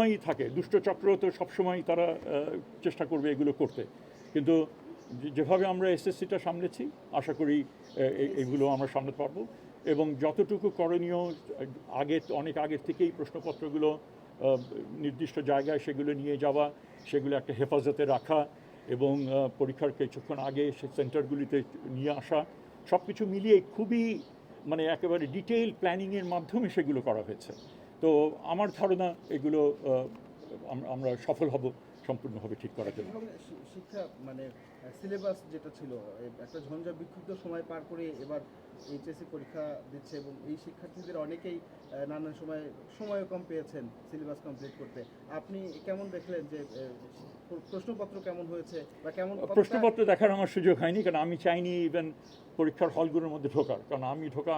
সময়ই থাকে। দুষ্ট চক্র তো সবসময় তারা চেষ্টা করবে এগুলো করতে। কিন্তু যেভাবে আমরা এসএসসিটা সামলেছি আশা করি আহ, এ- এগুলো আমরা সামলাতে পারব। এবং যতটুকু করণীয় আগে অনেক আগের থেকেই প্রশ্নপত্রগুলো নির্দিষ্ট জায়গায় সেগুলো নিয়ে যাওয়া সেগুলো একটা হেফাজতে রাখা এবং পরীক্ষার কিছুক্ষণ আগে সে সেন্টারগুলিতে নিয়ে আসা সব কিছু মিলিয়ে খুবই মানে একেবারে ডিটেইল প্ল্যানিংয়ের মাধ্যমে সেগুলো করা হয়েছে। তো আমার ধারণা এগুলো আমরা সফল হব। সম্পূর্ণভাবে ঠিক করার জন্য। শিক্ষা মানে সিলেবাস যেটা ছিল একটা ঝঞ্ঝা বিক্ষুব্ধ সময় পার করে এবার এইচএসসি পরীক্ষা দিচ্ছে এবং এই শিক্ষার্থীদের অনেকেই নানান সময় সময়ও কম পেয়েছেন সিলেবাস কমপ্লিট করতে। আপনি কেমন দেখলেন যে প্রশ্নপত্র কেমন হয়েছে বা কেমন প্রশ্নপত্র দেখার আমার সুযোগ হয়নি কারণ আমি চাইনি ইভেন পরীক্ষার হলগুলোর মধ্যে ঢোকার। কারণ আমি ঢোকা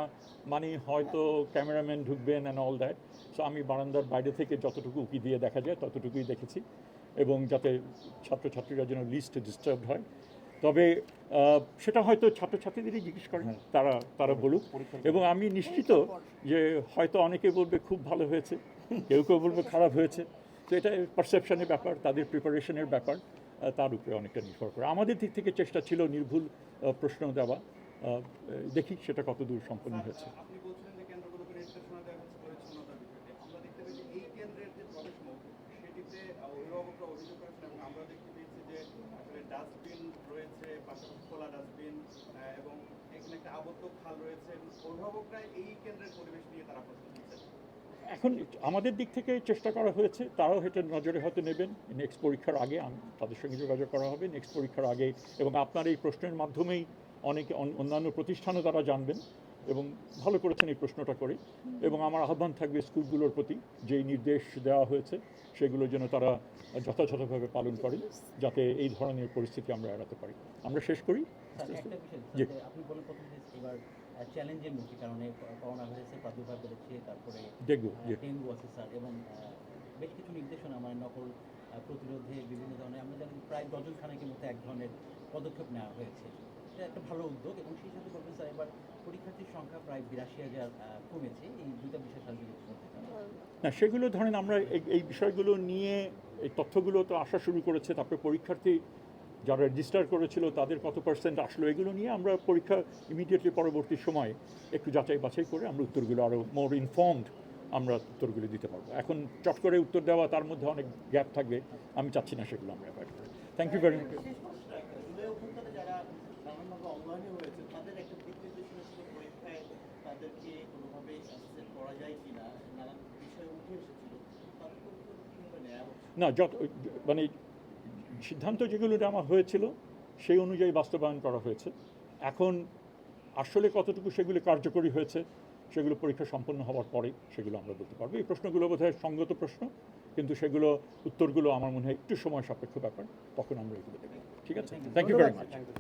মানে হয়তো ক্যামেরাম্যান ঢুকবেন অ্যান্ড অল দ্যাট সো আমি বারান্দার বাইরে থেকে যতটুকু উকি দিয়ে দেখা যায় ততটুকুই দেখেছি। এবং যাতে ছাত্রছাত্রীরা যেন লিস্ট ডিস্টার্ব হয়। তবে সেটা হয়তো ছাত্রছাত্রীদেরই জিজ্ঞেস করেন তারা তারা বলুক। এবং আমি নিশ্চিত যে হয়তো অনেকে বলবে খুব ভালো হয়েছে। কেউ কেউ বলবে খারাপ হয়েছে। তো এটা পারসেপশনের ব্যাপার তাদের প্রিপারেশনের ব্যাপার তার উপরে অনেকটা নির্ভর করে। আমাদের দিক থেকে চেষ্টা ছিল নির্ভুল প্রশ্ন দেওয়া। দেখি সেটা কতদূর সম্পন্ন হয়েছে আপনি বলছিলেন যে কেন্দ্রগুলোকে নির্দেশনা দেওয়া হচ্ছে পরিচ্ছন্নতার বিষয়টি আমরা দেখতে পেয়েছি এই কেন্দ্রের যে প্রবেশ মুখ সেটিতে আহ, অভিভাবকরা অভিযোগ আমরা দেখতে পেয়েছি যে আসলে ডাস্টবিন রয়েছে, পাশাপাশি খোলা ডাস্টবিন এবং এখানে একটা আবদ্ধ খাল রয়েছে অভিভাবকরা এই কেন্দ্রের পরিবেশ নিয়ে তারা প্রশ্ন এখন আমাদের দিক থেকে চেষ্টা করা হয়েছে, তারাও এটা নজরে হয়তো নেবেন। নেক্সট পরীক্ষার আগে তাদের সঙ্গে যোগাযোগ করা হবে। নেক্সট পরীক্ষার আগে এবং আপনার এই প্রশ্নের মাধ্যমেই অনেকে অন- অন্যান্য প্রতিষ্ঠানও তারা জানবেন এবং ভালো করেছেন এই প্রশ্নটা করে। এবং আমার আহ্বান থাকবে স্কুলগুলোর প্রতি যেই নির্দেশ দেওয়া হয়েছে সেগুলো যেন তারা যথাযথভাবে পালন করে যাতে এই ধরনের পরিস্থিতি আমরা এড়াতে পারি। আমরা শেষ করি। বিষয় জি। চ্যালেঞ্জের মুখে কারণে করোনা ভাইরাসের প্রাদুর্ভাব বেড়েছে তারপরে ডেঙ্গু ডেঙ্গু আছে স্যার এবং বেশ কিছু নির্দেশনা মানে নকল প্রতিরোধে বিভিন্ন ধরনের আমরা জানি প্রায় ডজন খানেকের মতো এক ধরনের পদক্ষেপ নেওয়া হয়েছে। এটা একটা ভালো উদ্যোগ এবং সেই সাথে বলবেন স্যার এবার পরীক্ষার্থীর সংখ্যা প্রায় বিরাশি হাজার কমেছে। এই দুইটা বিষয় চান। না সেগুলো ধরেন আমরা এই- এই বিষয়গুলো নিয়ে এই তথ্যগুলো তো আসা শুরু করেছে তারপরে পরীক্ষার্থী যারা রেজিস্টার করেছিল তাদের কত পার্সেন্ট আসলো এগুলো নিয়ে আমরা পরীক্ষা ইমিডিয়েটলি পরবর্তী সময়ে একটু যাচাই বাছাই করে আমরা উত্তরগুলো আরও মোর ইনফর্মড আমরা উত্তরগুলো দিতে পারব। এখন চট করে উত্তর দেওয়া তার মধ্যে অনেক গ্যাপ থাকবে আমি চাচ্ছি না সেগুলো আমরা অ্যাভয়েড করি থ্যাংক ইউ ভেরি মাচ শেষ প্রশ্নটা একটা, জুলাই অভ্যুত্থানে যারা নানানভাবে অঙ্গহানি হয়েছে তাদের একটা দিক নির্দেশনা ছিল পরীক্ষায় তাদেরকে কোনোভাবে অ্যাসেসমেন্ট করা যায় কিনা নানান বিষয় উঠে এসেছিল তাদের পরীক্ষা কীভাবে নেওয়া হচ্ছে না যত মানে সিদ্ধান্ত যেগুলো আমার হয়েছিল সেই অনুযায়ী বাস্তবায়ন করা হয়েছে। এখন আসলে কতটুকু সেগুলি কার্যকরী হয়েছে সেগুলো পরীক্ষা সম্পন্ন হওয়ার পরে সেগুলো আমরা বলতে পারব। এই প্রশ্নগুলো বোধহয় সঙ্গত প্রশ্ন কিন্তু সেগুলো উত্তরগুলো আমার মনে হয় একটু সময় সাপেক্ষ ব্যাপার তখন আমরা এগুলো দেখব। ঠিক আছে? Thank you very much thank you